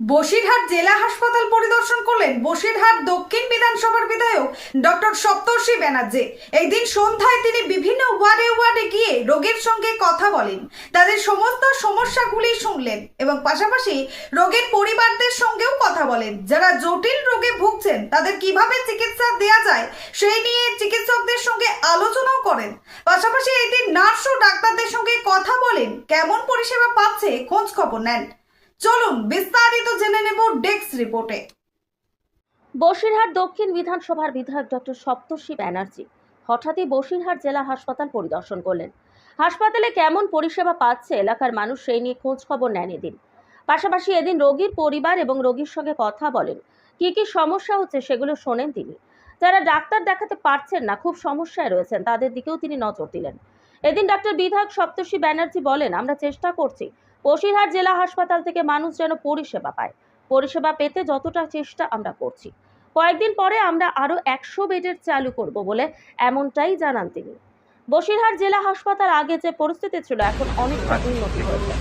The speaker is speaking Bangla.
বসিরহাট জেলা হাসপাতাল পরিদর্শন করলেন বসিরহাট দক্ষিণ বিধানসভার বিধায়ক ডক্টর সপ্তর্ষি ব্যানার্জি। এই দিন সন্ধ্যায় তিনি বিভিন্ন ওয়ার্ডে ওয়ার্ডে গিয়ে রোগীর সঙ্গে কথা বলেন। তাদের সমস্ত সমস্যাগুলি শুনলেন এবং পাশাপাশি রোগীর পরিবারদের সঙ্গেও কথা বলেন। যারা জটিল রোগে ভুগছেন, তাদের কীভাবে চিকিৎসা দেওয়া যায় সেই নিয়ে চিকিৎসকদের সঙ্গে আলোচনাও করেন। পাশাপাশি এই দিন নার্স ও ডাক্তারদের সঙ্গে কথা বলেন। কেমন পরিষেবা পাচ্ছে, খোঁজ খবর নেন। চলুন বিস্তারিত জেনে নেব ডেস্ক রিপোর্টে। বসিরহাট দক্ষিণ বিধানসভার বিধায়ক ডক্টর সপ্তর্ষি ব্যানার্জি হঠাৎই বসিরহাট জেলা হাসপাতাল পরিদর্শন করলেন। হাসপাতালে কেমন পরিষেবা পাচ্ছে এলাকার মানুষ সেই নিয়ে খোঁজ খবর নেন এদিন পাশাপাশি এদিন রোগীর পরিবার এবং রোগীর সঙ্গে কথা বলেন। কি কি সমস্যা হচ্ছে সেগুলো শোনেন তিনি। যারা ডাক্তার দেখাতে পারছেন না, খুব সমস্যায় রয়েছেন, তাদের দিকেও তিনি নজর দিলেন। এদিন ডাক্তার বিধায়ক সপ্তর্ষি ব্যানার্জি বলেন, আমরা চেষ্টা করছি বসিরহাট জেলা হাসপাতাল থেকে মানুষ যেন পরিষেবা পায়। পরিষেবা পেতে যতটা চেষ্টা আমরা করছি। কয়েকদিন পরে আমরা আরও একশো বেডের চালু করব বলে এমনটাই জানান তিনি। বসিরহাট জেলা হাসপাতাল আগে যে পরিস্থিতি ছিল, এখন অনেকটা উন্নতি হয়েছে।